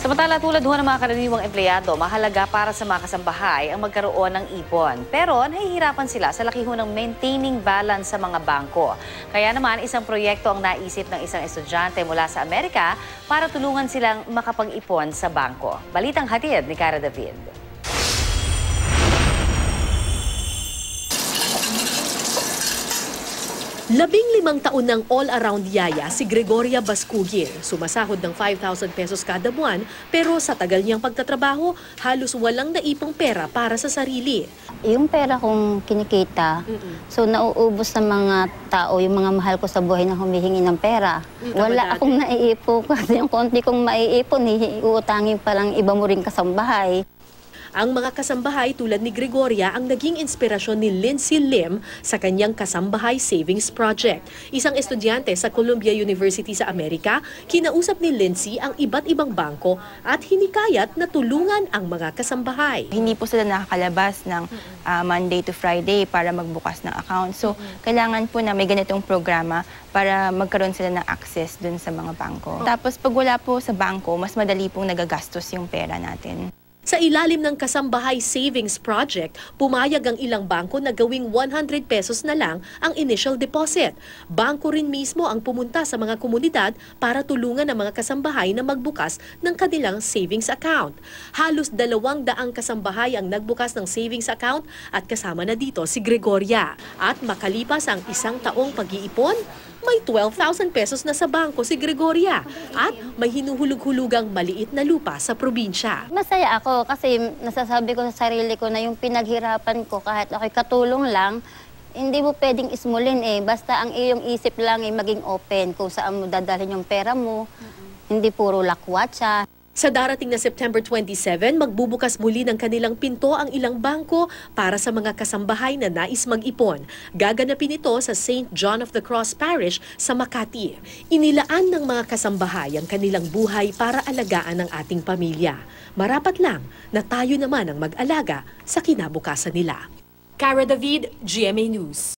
Samantala tulad ho ng mga karaniwang empleyado, mahalaga para sa mga kasambahay ang magkaroon ng ipon. Pero nahihirapan sila sa laki ho ng maintaining balance sa mga bangko. Kaya naman isang proyekto ang naisip ng isang estudyante mula sa Amerika para tulungan silang makapag-ipon sa bangko. Balitang hatid ni Cara David. Labing limang taon ng all-around yaya si Gregoria Bascugin. Sumasahod ng 5,000 pesos kada buwan pero sa tagal niyang pagtatrabaho, halos walang naipong pera para sa sarili. Yung pera kong kinikita, so nauubos ng mga tao, yung mga mahal ko sa buhay na humihingi ng pera. Mm, Wala dati. akong naiipon kasi yung konti kong maiipon, iuutangin pa lang iba mo rin kasambahay. Ang mga kasambahay tulad ni Gregoria ang naging inspirasyon ni Lindsay Lim sa kanyang Kasambahay Savings Project. Isang estudyante sa Columbia University sa Amerika, kinausap ni Lindsay ang iba't ibang bangko at hinikayat na tulungan ang mga kasambahay. hindi po sila nakakalabas ng ah, Monday to Friday para magbukas ng account. So, kailangan po na may ganitong programa para magkaroon sila ng access dun sa mga bangko. Tapos, pag wala po sa bangko, mas madali pong nagagastos yung pera natin. Sa ilalim ng Kasambahay Savings Project, pumayag ang ilang bangko na gawing 100 pesos na lang ang initial deposit. Bangko rin mismo ang pumunta sa mga komunidad para tulungan ang mga kasambahay na magbukas ng kanilang savings account. Halos dalawang daang kasambahay ang nagbukas ng savings account at kasama na dito si Gregoria. At makalipas ang isang taong pag-iipon, may 12,000 pesos na sa bangko si Gregoria at may hinuhulog-hulugang maliit na lupa sa probinsya. Masaya ako kasi nasasabi ko sa sarili ko na yung pinaghirapan ko kahit ako'y katulong lang, hindi mo pwedeng ismulin eh. Basta ang iyong isip lang ay maging open kung saan mo dadalhin yung pera mo. Hindi puro lakwatsa. Sa darating na September 27, magbubukas muli ng kanilang pinto ang ilang bangko para sa mga kasambahay na nais mag-ipon. Gaganapin ito sa St. John of the Cross Parish sa Makati. Inilaan ng mga kasambahay ang kanilang buhay para alagaan ang ating pamilya. Marapat lang na tayo naman ang mag-alaga sa kinabukasan nila. Cara David, GMA News.